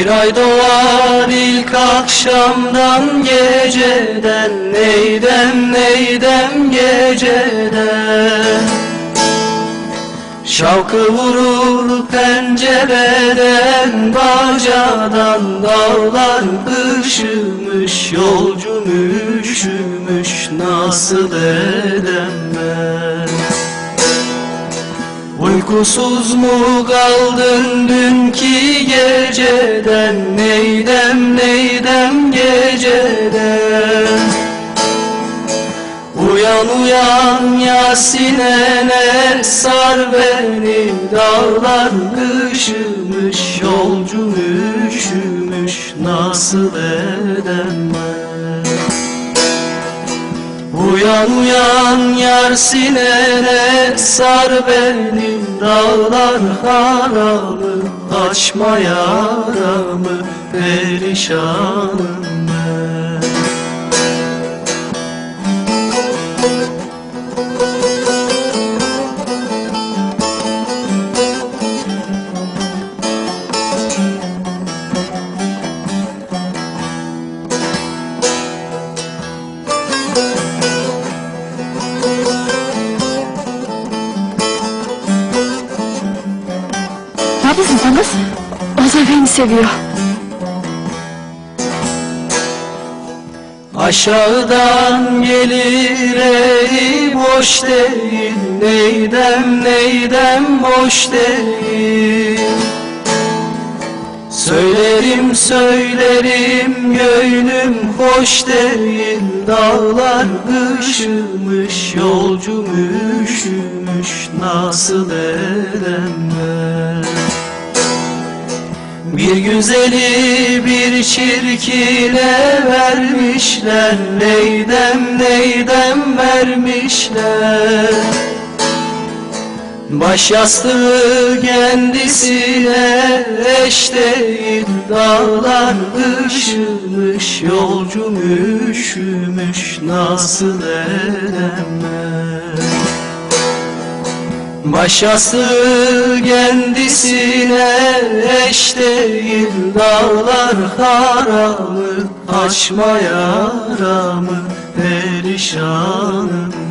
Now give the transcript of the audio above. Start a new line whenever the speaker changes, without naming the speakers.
Bir ay doğar ilk akşamdan geceden Neydem neydem geceden? Şavkı vurur pencereden Bacadan dağlar üşümüş Yolcum üşümüş Nasıl edem ben Uykusuz mu kaldın dünkü geceden Neydem neydem geceden? Uyan uyan Yasine'ne sar beni? Dağlar üşümüş yolcum üşümüş Nasıl edem Uyan uyan yar sinene sar beni? Dağlar haramı açma yaramı Perişanım
Ne yapıyorsun sen? Ozan beni seviyor.
Aşağıdan gelir ey boş değil Neydem neydem boş değil Söylerim söylerim gönlüm hoş değil Dağlar ışımış yolcum üşümüş Nasıl edem bir güzeli bir çirkine vermişler. Neydem neydem vermişler. Baş yastığı kendisine eş değil Dağlar ışımış yolcum üşümüş Nasıl edem ben Baş yastığı kendisine eş değil Dağlar haramı açma yaramı Perişanım